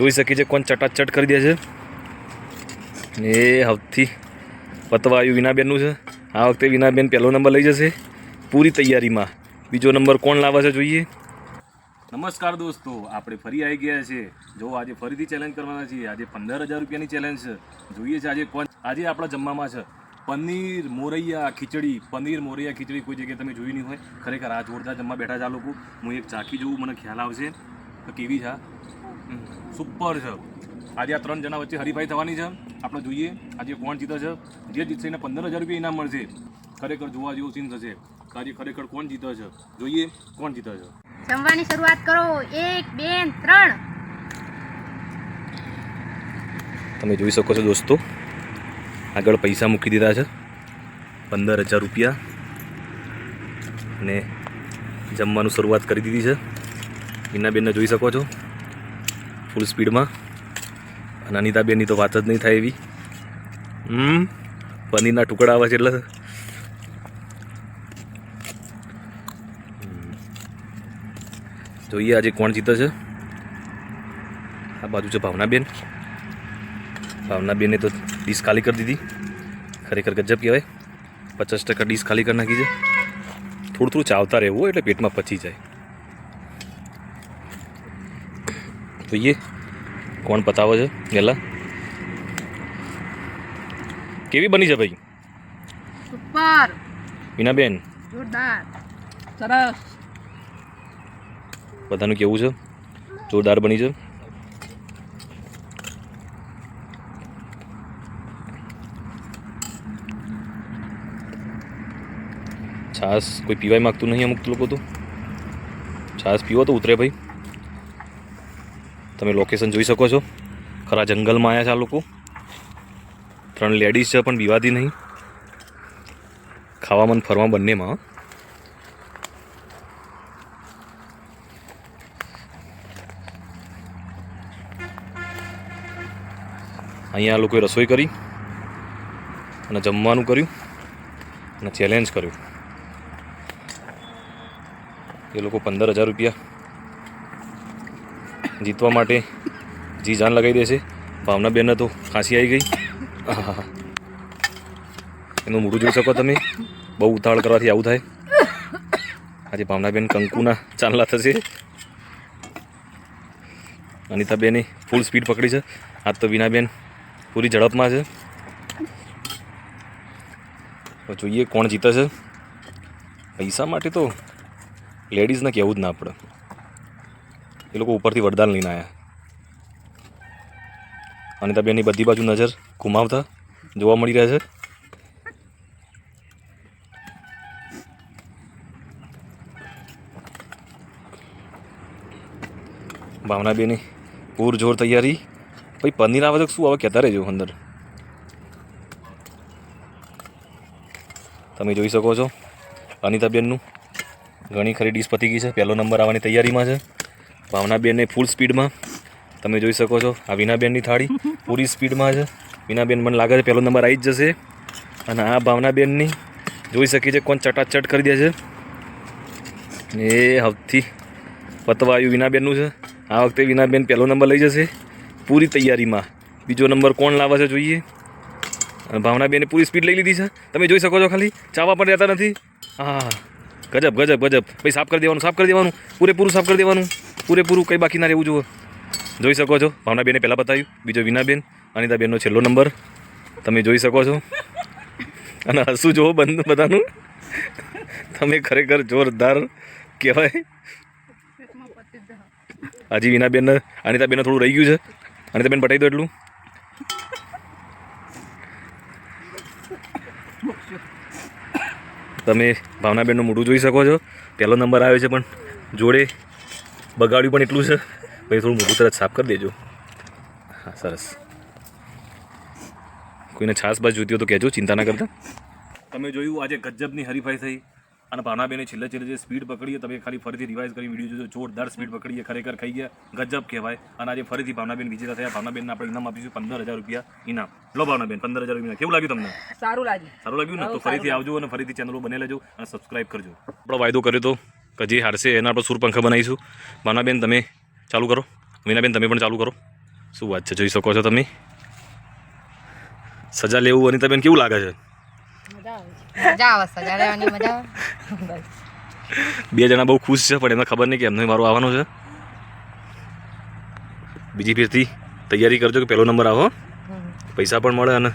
જોઈ શકીએ છીએ કોણ ચટાચટ કરી દે છે. એ હવથી પતવા આવ્યું વિનાબેનનું છે. આ વખતે વિનાબેન પહેલો નંબર લઈ જશે. પૂરી તૈયારીમાં. બીજો નંબર કોણ લાવે છે જોઈએ. નમસ્કાર દોસ્તો, આપણે ફરી આવી ગયા છે જો આજે ફરીથી ચેલેન્જ કરવાના છીએ. આજે પંદર હજાર રૂપિયાની ચેલેન્જ છે. જોઈએ છે આજે કોણ આજે આપણા જમવામાં છે. પનીર મોરૈયા ખીચડી. પનીર મોરૈયા ખીચડી કોઈ જગ્યાએ તમે જોઈ નહીં હોય. ખરેખર આ જોરદાર જમવા બેઠા છે આ લોકો. હું એક ચાખી જોઉં, મને ખ્યાલ આવશે. કે કેવી છે સુપર છે. આજે આ ત્રણ જણા વચ્ચે હરીફાઈ થવાની છે. આપણે જોઈએ આજે કોણ જીતે છે. જે જીતશે એને પંદર હજાર રૂપિયા ઇનામ મળશે. ખરેખર જોવા જેવું સીન થશે. આજે ખરેખર કોણ જીતે છે? જોઈએ કોણ જીતે છે. જમવાની શરૂઆત કરો. એક બે ત્રણ. તમે જોઈ શકો છો દોસ્તો આગળ પૈસા મૂકી દીધા છે. પંદર હજાર રૂપિયા. અને જમવાનું શરૂઆત કરી દીધી છે. હિનાબેનને જોઈ શકો છો. ફૂલ સ્પીડમાં અને અનિતાબેનની તો વાત જ નહીં થાય એવી. હમ, પનીરના ટુકડા આવે છે એટલે. જોઈએ આજે કોણ જીતે છે. આ બાજુ છે ભાવનાબેન. ભાવનાબેને તો ડીશ ખાલી કરી દીધી. ખરેખર ગજબ કહેવાય. પચાસ ટકા ડીશ ખાલી કરી નાખી છે. થોડું થોડું ચાવતા રહેવું એટલે પેટમાં પચી જાય. જોઈએ. કોણ પતાવે છે? ગેલા. કેવી બની છે ભાઈ? સુપર. મીનાબેન. જોરદાર. સરસ. બધાનું કેવું છે? જોરદાર બની છે. છાસ કોઈ પીવાય માગતું નહીં અમુક લોકો તો. છાસ પીવો તો ઉતરે ભાઈ. તમે લોકેશન જોઈ શકો છો. ખરા જંગલમાં આવ્યા છે આ લોકો. ત્રણ લેડીઝ છે, પણ વિવાદી નહીં. ખાવામાં અને ફરવા બંનેમાં અહીંયા આ લોકોએ રસોઈ કરી અને જમવાનું કર્યું અને ચેલેન્જ કર્યું. એ લોકો પંદર હજાર રૂપિયા જીતવા માટે જી જાન લગાવી દેશે. ભાવનાબેનને તો ખાંસી આવી ગઈ. એનું મોઢું જોઈ શકો તમે. બહુ ઉતાવળ કરવાથી આવું થાય. આજે ભાવનાબેન કંકુના ચાંદલા થશે. અનિતાબેને ફૂલ સ્પીડ પકડી છે. આજ તો વિનાબેન પૂરી ઝડપમાં છે. તો જોઈએ કોણ જીતે છે. પૈસા માટે તો લેડીઝને કહેવું જ ના પડે. એ લોકો ઉપરથી વરદાન લઈને આવ્યા અનિતાબેનની બધી બાજુ નજર ઘુમાવતા જોવા મળી રહ્યા છે. ભાવનાબેની પૂરજોર તૈયારી. ભાઈ, પનીર આવે તો શું આવે? કહેતા રહેજો અંદર. તમે જોઈ શકો છો અનિતાબેનનું ઘણી ખરી ડીશ પતી ગઈ છે. પહેલો નંબર આવવાની તૈયારીમાં છે. ભાવનાબેનને ફૂલ સ્પીડમાં તમે જોઈ શકો છો, આ વિનાબેનની થાળી પૂરી સ્પીડમાં છે. વિનાબેન મને લાગે છે પહેલો નંબર આવી જ જશે. અને આ ભાવનાબેનની જોઈ શકીએ છીએ કોણ ચટાચટ કરી દે છે. એ હવથી પતવા આવ્યું વિનાબેનનું છે. આ વખતે વિનાબેન પહેલો નંબર લઈ જશે. પૂરી તૈયારીમાં. બીજો નંબર કોણ લાવે છે જોઈએ. અને ભાવનાબેને પૂરી સ્પીડ લઈ લીધી છે. તમે જોઈ શકો છો ખાલી ચાવા પણ રહેતા નથી. હા ગજબ ગજબ ગજબ. ભાઈ, સાફ કરી દેવાનું, સાફ કરી દેવાનું. પૂરેપૂરું સાફ કરી દેવાનું. પૂરેપૂરું કંઈ બાકી ના રહેવું જુઓ. જોઈ શકો છો. ભાવનાબેને પહેલાં બતાવ્યું. બીજો વિનાબેન, અનિતાબેનનો છેલ્લો નંબર. તમે જોઈ શકો છો. અને હસું જુઓ બંધ બધાનું. તમે ખરેખર જોરદાર કહેવાય. હજી વિનાબેન અનિતાબેન થોડું રહી ગયું છે. અનિતાબેન પટાઈ દો એટલું. તમે ભાવનાબેનનું મોઢું જોઈ શકો છો. પહેલો નંબર આવ્યો છે પણ જોડે. બગાડ્યું પણ એટલું છે. પછી થોડું મોટું તરત સાફ કરી દેજો. હા સરસ. કોઈને છાસ બાસ જોઈતી હોય તો કહેજો ચિંતા ના કરતા. તમે જોયું આજે ગજબની હરીફાઈ થઈ અને ભાવનાબેને છેલ્લે છેલ્લે જે સ્પીડ પકડીએ તમે ખાલી ફરીથી રિવાઇઝ કરી વીડિયો જોજો. જોરદાર સ્પીડ પકડીએ ખરેખર ખાઈ ગયા. ગજબ કહેવાય. અને આજે ફરીથી ભાવનાબેન વિજેતા થયા. ભાવનાબેનને આપણે ઇનામ આપીશું પંદર હજાર રૂપિયા ઇનામ. લો ભાવનાબેન પંદર હજાર રૂપિયા. કેવું લાગ્યું તમને? સારું લાગ્યું. સારું લાગ્યું ને? તો ફરીથી આવજો અને ફરીથી ચેનલો બને લેજો અને સબસ્ક્રાઇબ કરજો. આપણો વાયદો કર્યો તો. કે જે હારશે એના આપણે સૂરપંખા બનાવીશું. માનાબેન તમે ચાલુ કરો. મીનાબેન તમે પણ ચાલુ કરો. શું વાત છે? જોઈ શકો છો તમે. સજા લેવું અનિતાબેન કેવું લાગે છે? બે જણા બહુ ખુશ છે પણ એમને ખબર નહીં કે એમને મારો આવવાનો છે. બીજી ફેરથી તૈયારી કરજો કે પહેલો નંબર આવો. પૈસા પણ મળે અને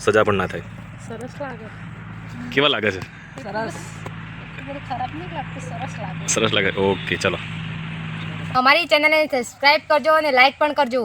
સજા પણ ના થાય. સરસ લાગે. કેવા લાગે છે? સરસ. સરસ લાગે. સરસ લાગે. ઓકે ચલો. અમારી ચેનલને સબસ્ક્રાઈબ કરજો અને લાઈક પણ કરજો.